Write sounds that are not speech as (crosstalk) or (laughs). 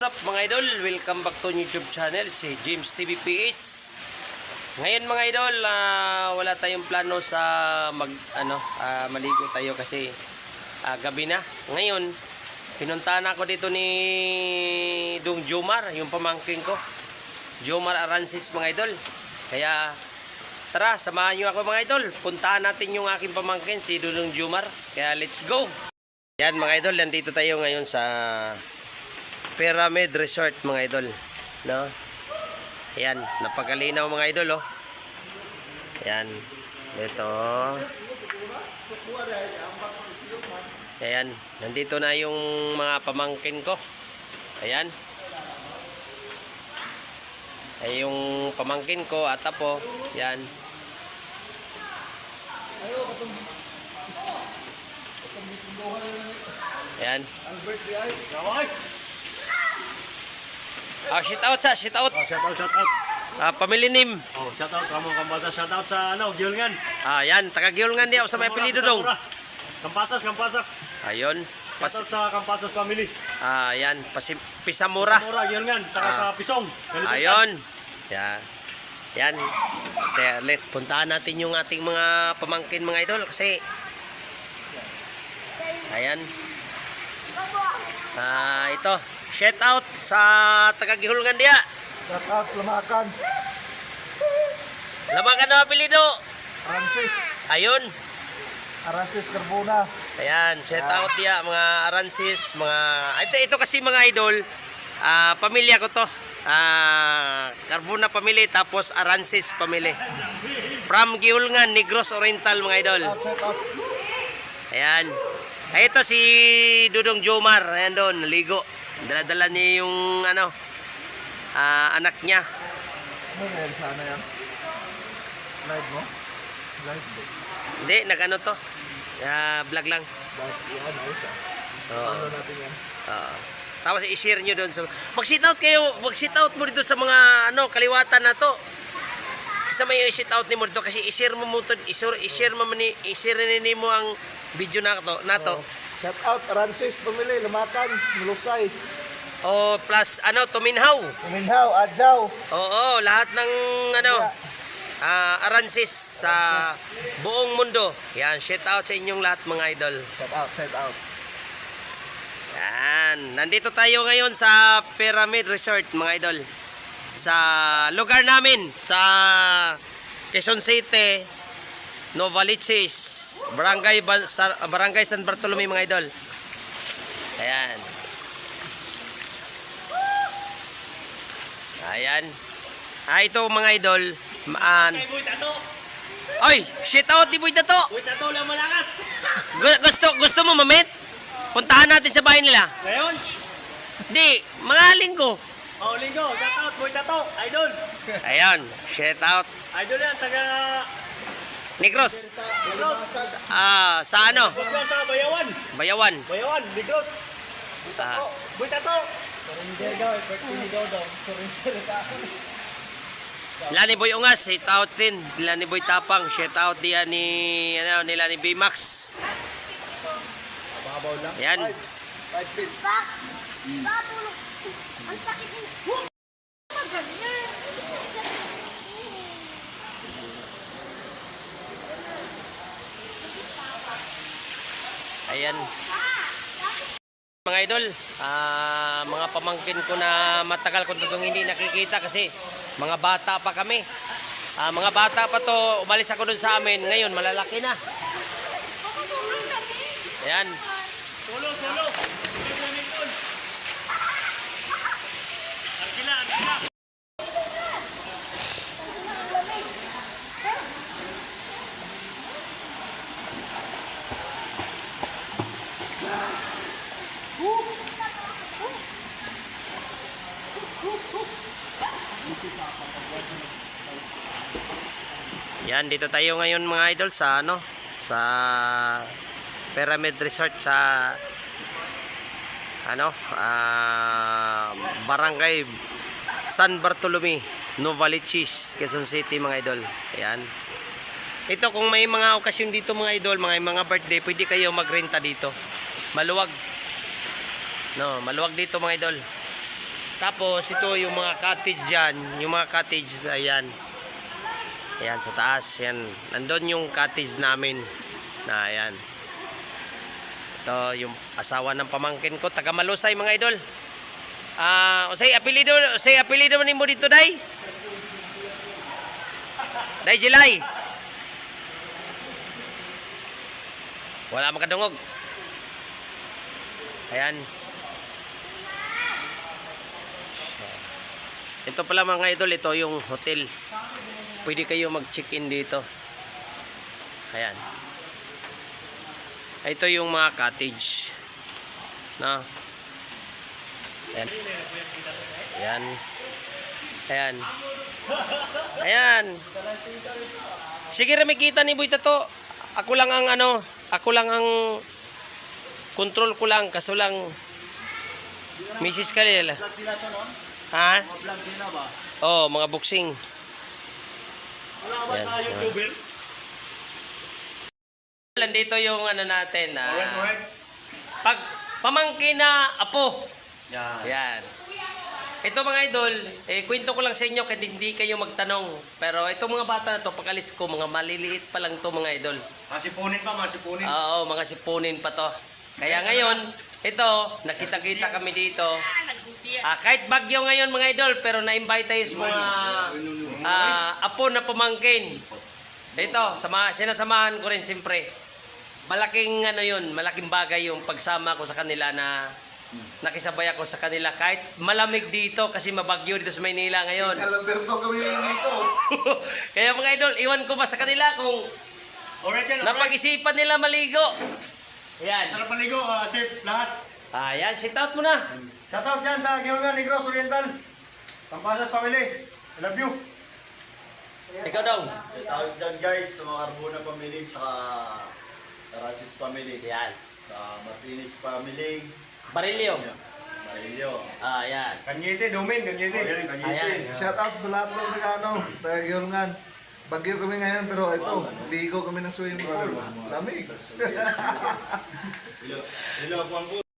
What's up mga idol? Welcome back to YouTube channel, si James TV PH. Ngayon mga idol, ah, wala tayong plano sa mag ano, ah, maligo tayo kasi ah, gabi na. Ngayon, pinuntahan ako dito ni Dung Jomar, yung pamangkin ko. Jomar Arancis mga idol. Kaya tara, samahan niyo ako mga idol. Puntahan natin yung aking pamangkin, si Dudong Jomar. Kaya let's go! Yan mga idol, nandito tayo ngayon sa Pyramid Resort mga idol. No? Ayan, napakalinaw mga idol oh. Ayan. Ito. Ayan, nandito na yung mga pamangkin ko. Ayan. Ay yung pamangkin ko at apo. Yan. Ayan. Ah, shout out sa, shout out. Oh, shout out, shout out. Ah, pamilya nim. Oh, shout out kamo kambata, shout out sa ano, Gilngan. Ah, yan, taga Giyolngan diya sa may apelido dong. Kampasas, Kampasas. Ayun. Shout Pas, out sa Kampasas family. ah, yan, pasi, Pisamura. Mura, Gilngan, saka Ah. sa Pisong. Ganito Ayun. Yan. Yan. Kaya let puntahan natin yung ating mga pamangkin mga idol kasi Ayan. Ah, ito. Shout out sa taga Gihulgan diya. Shout out Lamakan, Lamangan na apelido. Francis, Ayun. Arancis Carbona. Ayan, shout out diya mga Aransis, mga ito ito kasi mga idol, ah pamilya ko to. Ah, Carbona family tapos Aransis family. From Gihulngan, Negros Oriental mga idol. Ayan. Ay, ito si Dudong Jomar. Ayan doon, naligo. Dala-dala niya yung ano, ah, anak niya. Ano yan sana yan? Live mo? Live mo? Hindi, nag-ano to. Ah, vlog lang. Live yan, ayos ah. Oo. Ano natin yan? Oo. Tapos i-share nyo doon. sa mag-sit out kayo. Mag-sit out mo dito sa mga ano, kaliwatan na to. Sa may i-sit out ni mo dito kasi i-share mo mo to, i-share, i-share mo ni i-share ni mo ang video na to, na to. Oh. Shout out Arancis, pamili, Lamakan, Mulusay, O plus ano, Tuminhaw. Uminhaw, Adjaw. Oo, lahat ng ano, ah, Aransis sa buong mundo. Yan, shout out sa inyong lahat mga idol. Shout out, shout out. Yan, nandito tayo ngayon sa Pyramid Resort mga idol. Sa lugar namin sa Quezon City, Novaliches, Barangay Barangay San Bartolome mga idol. Ayan. Ayan. Ah, ito mga idol, maan. Oy, shit out di boy dato. Boy Tato lang malakas. Gu- Gusto gusto mo mamit? Puntahan natin sa bahay nila. Ngayon, Di, mga linggo. Oh, linggo, shout out, Boy Tato. Idol. Ayan, shout out. Idol yan, taga Negros. Negros. Ah, sa ano? Sa Bayawan. Bayawan. Bayawan, Negros. Ah, Oh, Boy Tato. Surrender daw, ni Dodong. Surrender ka. Lani Boy Ungas, shout out din. Lani Boy Tapang, shout out diyan ni ano nila ni Bimax. Babaw lang. Ayan. Five feet. Bak! Babulog! Ang sakit ka ganyan! Ayan. Mga idol, ah, mga pamangkin ko na matagal ko itong hindi nakikita kasi mga bata pa kami. Ah, mga bata pa to, umalis ako dun sa amin. Ngayon, malalaki na. Ayan. Solo, solo. Yan, dito tayo ngayon mga idol sa ano, sa Pyramid Resort sa ano, ah, Barangay San Bartolome, Novaliches, Quezon City mga idol. Ayan. Ito kung may mga okasyon dito mga idol, mga mga birthday, pwede kayo magrenta dito. Maluwag. No, maluwag dito mga idol. Tapos ito yung mga cottage yan, yung mga cottage ayan. Ayan sa taas, yan. Nandun yung cottage namin na ayan. Ito yung asawa ng pamangkin ko, taga Malusay mga idol. Ah, uh, say apelido, say apelido man mo dito dai. Dai July. Wala makadungog. Ayan. Ito pala mga idol, ito yung hotel. Pwede kayo mag-check-in dito. Ayan. Ito yung mga cottage. Na. Ayan. Ayan. Ayan. Ayan. Sige rin kita ni Boy Tato. Ako lang ang ano, ako lang ang control ko lang kaso lang Mrs. Kalil. Ha? Oh, mga boxing. Wala ba yan. YouTuber? Nandito yung ano natin. ah, pag pamangkin na apo. Yan. Yan. Ito mga idol, eh, kwento ko lang sa inyo kahit hindi kayo magtanong. Pero itong mga bata na to, pag alis ko, mga maliliit pa lang to mga idol. Masipunin pa, masipunin. Oo, mga sipunin pa to. Kaya ngayon, ito, nakita-kita kami dito. Ah, kahit bagyo ngayon mga idol, pero na-invite tayo sa mga ah, apo na pamangkin. Ito, sama, sinasamahan ko rin siyempre. Malaking ano yun, malaking bagay yung pagsama ko sa kanila na nakisabay ako sa kanila kahit malamig dito kasi mabagyo dito sa Maynila ngayon. Alberto kami dito. (laughs) Kaya mga idol, iwan ko ba sa kanila kung Alright yan, alright. napag-isipan nila maligo. Ayan. Sarap paligo, ah, safe lahat. Ayan, sit out mo na. Shoutout dyan sa Gilman Negros Oriental. Pampasas family. I love you. Ikaw daw. Tawag dyan guys sa mga Arbona family, sa Taransis family, Ayan. sa Martinez family, Barilyo. Marilio. Ah, ayan. Kanyete, Domin, Kanyete. Ayan. Shout out sa lahat ng Nagano, taga Gilungan. Bagyo kami ngayon pero ito, ligo kami ng swimming pool. Lamig. (laughs) Hello, hello, Juan